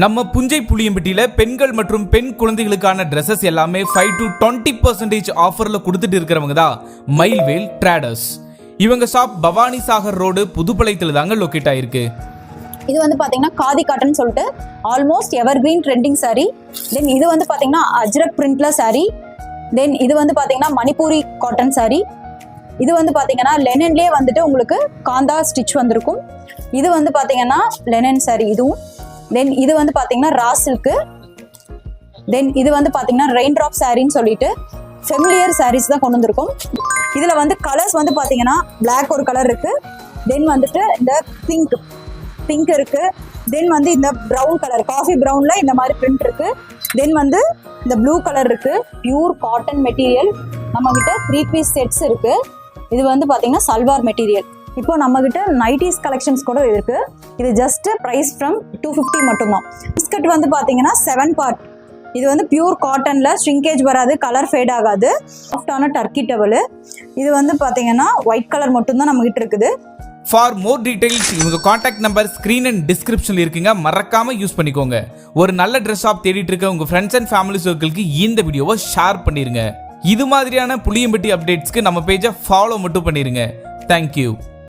நம்ம புஞ்சை புளியம்பட்டியில பெண்கள் மற்றும் பெண் குழந்தைகளுக்கான ட்ரெஸ்ஸஸ் எல்லாமே ஃபைவ் டு டுவெண்ட்டி பர்சன்டேஜ் ஆஃபர்ல கொடுத்துட்டு இருக்கிறவங்க தான் மயில்வேல் ட்ராடர்ஸ் இவங்க ஷாப் பவானி சாகர் ரோடு புதுப்பாளையத்துல தாங்க லொக்கேட் ஆயிருக்கு. இது வந்து பாத்தீங்கன்னா காதி காட்டன் சொல்லிட்டு almost evergreen trending saree. Then இது வந்து பாத்தீங்கன்னா அஜ்ரக் பிரிண்ட்ல saree. தென் இது வந்து பாத்தீங்கன்னா மணிப்பூரி காட்டன் saree. இது வந்து பாத்தீங்கன்னா லெனன்லேயே வந்துட்டு உங்களுக்கு காந்தா ஸ்டிச் வந்திருக்கும். இது வந்து பாத்தீங்கன்னா லெனன் saree. இதுவும் தென் இது வந்து பாத்தீங்கன்னா ரா சில்க்கு தென் இது வந்து பாத்தீங்கன்னா ரெயின் ட்ராப் சாரின்னு சொல்லிட்டு ஃபெமிலியர் சாரீஸ் தான் கொண்டு வந்திருக்கோம். இதுல வந்து கலர்ஸ் வந்து பாத்தீங்கன்னா பிளாக் ஒரு கலர் இருக்கு. தென் வந்துட்டு இந்த பிங்க் பிங்க் இருக்கு. தென் வந்து இந்த ப்ரௌன் கலர் காஃபி ப்ரௌன்ல இந்த மாதிரி பிரிண்ட் இருக்கு. தென் வந்து இந்த ப்ளூ கலர் இருக்கு. பியூர் காட்டன் மெட்டீரியல் நம்ம கிட்ட த்ரீ பீஸ் செட்ஸ் இருக்கு. இது வந்து பாத்தீங்கன்னா சல்வார் மெட்டீரியல் இப்போ நம்ம கிட்ட நைட்டிஸ் கலெக்ஷன்ஸ் கூட இருக்கு. இது just price from two fifty மட்டும்தான். பிஸ்கட் வந்து பார்த்தீங்கன்னா செவன் பார்ட் இது வந்து பியூர் காட்டன்ல ஷ்ரிங்கேஜ் வராது கலர் ஃபேட் ஆகாது. சாஃப்டான டர்க்கி டவலு இது வந்து பார்த்தீங்கன்னா ஒயிட் கலர் மட்டும்தான் நம்ம கிட்ட இருக்குது. ஃபார் மோர் டீடைல்ஸ் இவங்க contact number screen and description இருக்குங்க. மறக்காம யூஸ் பண்ணிக்கோங்க. ஒரு நல்ல ட்ரெஸ் ஷாப் தேடிட்டு இருக்க உங்க ஃப்ரெண்ட்ஸ் அண்ட் ஃபேமிலி சர்க்கிளுக்கு இந்த வீடியோவை ஷேர் பண்ணிருங்க. இது மாதிரியான புளியம்பட்டி அப்டேட்ஸ்க்கு நம்ம பேஜை ஃபாலோ மட்டும் பண்ணிருங்க. தேங்க்யூ